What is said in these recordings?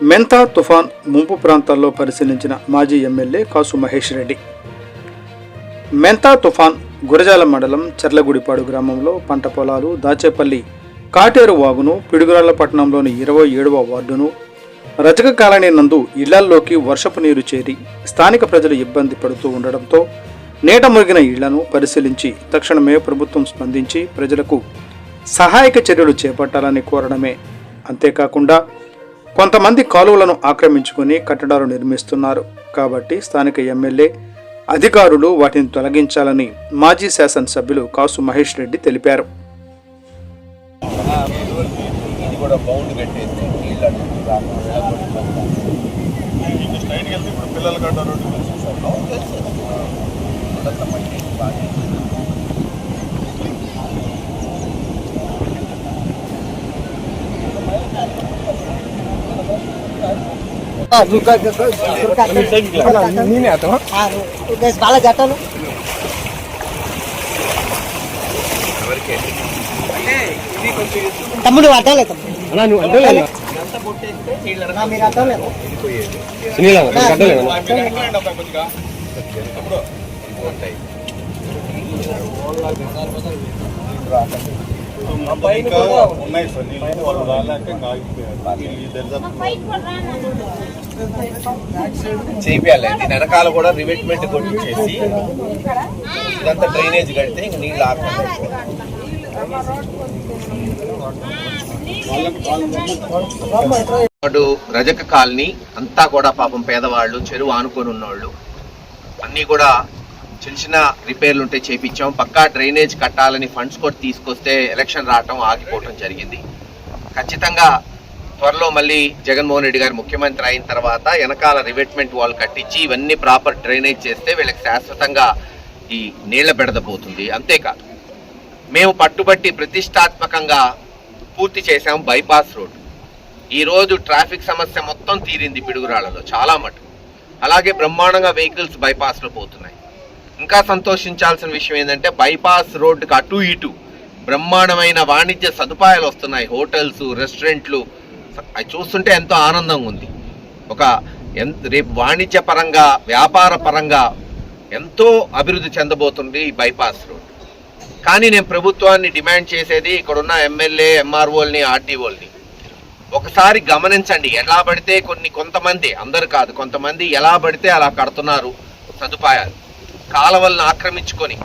మెంతా తుఫాన్ ముంపు ప్రాంతాల్లో పరిశీలించిన మాజీ ఎమ్మెల్యే కాసు మహేష్ రెడ్డి. మెంతా తుఫాన్ గురజాల మండలం చెర్లగుడిపాడు గ్రామంలో పంట పొలాలు దాచేపల్లి కాటేరు వాగును పిడుగురాళ్ళ పట్టణంలోని ఇరవై ఏడవ వార్డును రజక కాలనీ నందు ఇళ్ళల్లోకి వర్షపు నీరు చేరి స్థానిక ప్రజలు ఇబ్బంది పడుతూ ఉండడంతో నీట మురిగిన ఇళ్ళను పరిశీలించి తక్షణమే ప్రభుత్వం స్పందించి ప్రజలకు సహాయక చర్యలు చేపట్టాలని కోరడమే. అంతేకాకుండా కొంతమంది కాలువలను ఆక్రమించుకుని కట్టడాలు నిర్మిస్తున్నారు. కాబట్టి స్థానిక ఎమ్మెల్యే అధికారులు వాటిని తొలగించాలని మాజీ శాసనసభ్యులు కాసు మహేష్ రెడ్డి తెలిపారు. ఇది కూడా బౌండ్ కట్టేసి నీళ్ళు అటు రాకుండా ఇంకా స్ట్రైట్కి వెళ్తే ఇప్పుడు పిల్లల గడ్డ రోడ్డు వచ్చేసారు అవును తెలుసు అంతా మట్టి బాగా బాగా జట్టాలు తమ్ముడు అడ్డాలే తమ్ముడు ఆ, మీరు కొద్దిగా ఉంటాయి ఇంకా ఉన్నాయి సార్ నీళ్ళు వాళ్ళు రాలేక దీని వెనకాల కూడా రివెట్మెంట్ కొట్టించేసి ఇదంతా డ్రైనేజ్ కడితే ఇంక నీళ్ళు ఆకుండా వాడు రజక కాలనీ అంతా కూడా పాపం పేదవాళ్ళు చెరువు ఆనుకొని ఉన్నోళ్ళు అన్నీ కూడా చిన్న చిన్న రిపేర్లు ఉంటే చేపించాం. పక్కా డ్రైనేజ్ కట్టాలని ఫండ్స్ కూడా తీసుకొస్తే ఎలక్షన్ రావటం ఆగిపోవటం జరిగింది. ఖచ్చితంగా త్వరలో మళ్ళీ జగన్మోహన్ రెడ్డి గారు ముఖ్యమంత్రి అయిన తర్వాత వెనకాల రివెట్మెంట్ వాల్ కట్టించి ఇవన్నీ ప్రాపర్ డ్రైనేజ్ చేస్తే వీళ్ళకి శాశ్వతంగా ఈ నీళ్ళ బెడదపోతుంది అంతేకాదు మేము పట్టుబట్టి ప్రతిష్టాత్మకంగా పూర్తి చేశాం బైపాస్ రోడ్. ఈ రోజు ట్రాఫిక్ సమస్య మొత్తం తీరింది పిడుగురాళ్ళలో చాలా మటుకు. అలాగే బ్రహ్మాండంగా వెహికల్స్ బైపాస్లో పోతున్నాయి. ఇంకా సంతోషించాల్సిన విషయం ఏంటంటే బైపాస్ రోడ్డుకి అటు ఇటు బ్రహ్మాండమైన వాణిజ్య సదుపాయాలు వస్తున్నాయి. హోటల్స్ రెస్టారెంట్లు. అవి చూస్తుంటే ఎంతో ఆనందంగా ఉంది. ఒక ఎంత రేపు వాణిజ్య పరంగా వ్యాపార పరంగా ఎంతో అభివృద్ధి చెందబోతుంది ఈ బైపాస్ రోడ్ కానీ నేను ప్రభుత్వాన్ని డిమాండ్ చేసేది ఇక్కడున్న ఎమ్మెల్యే ఎంఆర్ఓల్ని ఆర్టీఓల్ని ఒకసారి గమనించండి. ఎలా పడితే కొన్ని కొంతమంది అందరు కాదు కొంతమంది ఎలా పడితే అలా కడుతున్నారు సదుపాయాలు. కాలవల్ని ఆక్రమించుకొని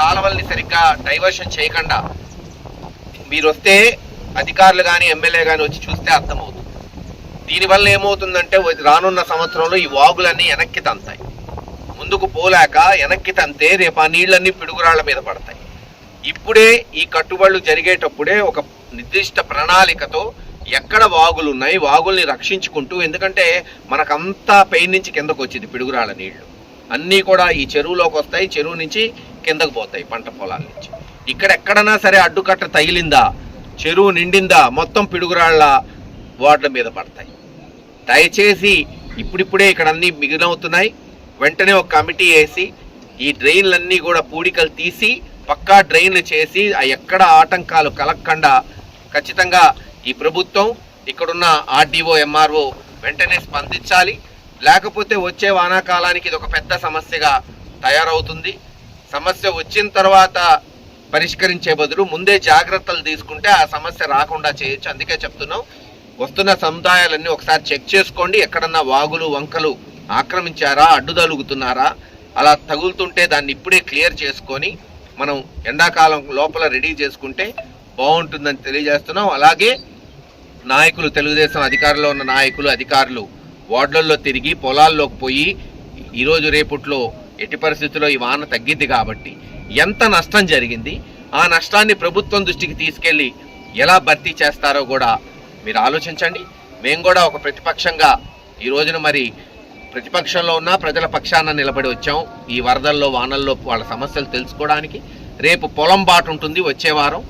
కాలవల్ని సరిగ్గా డైవర్షన్ చేయకుండా మీరు వస్తే అధికారులు కానీ ఎమ్మెల్యే కానీ వచ్చి చూస్తే అర్థమవుతుంది. దీనివల్ల ఏమవుతుందంటే రానున్న సంవత్సరంలో ఈ వాగులన్నీ వెనక్కి తంతాయి. ముందుకు పోలేక వెనక్కి తంతే రేపు ఆ నీళ్ళన్నీ పిడుగురాళ్ళ మీద పడతాయి. ఇప్పుడే ఈ కట్టుబడులు జరిగేటప్పుడే ఒక నిర్దిష్ట ప్రణాళికతో ఎక్కడ వాగులు ఉన్నాయి వాగుల్ని రక్షించుకుంటూ ఎందుకంటే మనకంతా పెయిన్ నుంచి కిందకు వచ్చింది పిడుగురాళ్ళ నీళ్ళు. అన్నీ కూడా ఈ చెరువులోకి వస్తాయి చెరువు నుంచి కిందకు పోతాయి పంట పొలాల నుంచి. ఇక్కడ ఎక్కడన్నా సరే అడ్డుకట్ట తగిలిందా చెరువు నిండిందా మొత్తం పిడుగురాళ్ళ వార్డుల మీద పడతాయి. దయచేసి ఇప్పుడిప్పుడే ఇక్కడ అన్ని మిగిలవుతున్నాయి. వెంటనే ఒక కమిటీ వేసి ఈ డ్రైన్లన్నీ కూడా పూడికలు తీసి పక్కా డ్రైన్లు చేసి ఆ ఎక్కడ ఆటంకాలు కలగకుండా ఖచ్చితంగా ఈ ప్రభుత్వం ఇక్కడున్న ఆర్డీఓ ఎంఆర్ఓ వెంటనే స్పందించాలి. లేకపోతే వచ్చే వానాకాలానికి ఇది ఒక పెద్ద సమస్యగా తయారవుతుంది. సమస్య వచ్చిన తర్వాత పరిష్కరించే బదులు ముందే జాగ్రత్తలు తీసుకుంటే ఆ సమస్య రాకుండా చేయొచ్చు. అందుకే చెప్తున్నాం వస్తున్న సముదాయాలన్నీ ఒకసారి చెక్ చేసుకోండి. ఎక్కడన్నా వాగులు వంకలు ఆక్రమించారా అడ్డుదలుగుతున్నారా అలా తగులుతుంటే దాన్ని ఇప్పుడే క్లియర్ చేసుకొని మనం ఎండాకాలం లోపల రెడీ చేసుకుంటే బాగుంటుందని తెలియజేస్తున్నాం. అలాగే నాయకులు తెలుగుదేశం అధికారంలో ఉన్న నాయకులు అధికారులు వార్డులలో తిరిగి పొలాల్లోకి పోయి ఈరోజు రేపట్లో ఎట్టి పరిస్థితుల్లో ఈ వాన తగ్గింది కాబట్టి ఎంత నష్టం జరిగింది ఆ నష్టాన్ని ప్రభుత్వం దృష్టికి తీసుకెళ్ళి ఎలా భర్తీ చేస్తారో కూడా మీరు ఆలోచించండి. మేము కూడా ఒక ప్రతిపక్షంగా ఈ రోజున మరి ప్రతిపక్షంలో ఉన్న ప్రజల పక్షాన నిలబడి వచ్చాం. ఈ వరదల్లో వానల్లో వాళ్ళ సమస్యలు తెలుసుకోవడానికి. రేపు పొలం బాట ఉంటుంది వచ్చే వారం.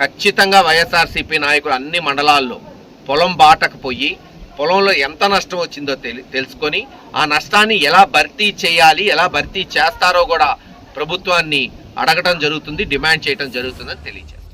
ఖచ్చితంగా వైఎస్ఆర్సీపీ నాయకులు అన్ని మండలాల్లో పొలం బాటకు పోయి పొలంలో ఎంత నష్టం వచ్చిందో తెలి తెలుసుకొని ఆ నష్టాన్ని ఎలా భర్తీ చేయాలి ఎలా భర్తీ చేస్తారో కూడా ప్రభుత్వాన్ని అడగటం జరుగుతుంది డిమాండ్ చేయటం జరుగుతుందని తెలియజేస్తారు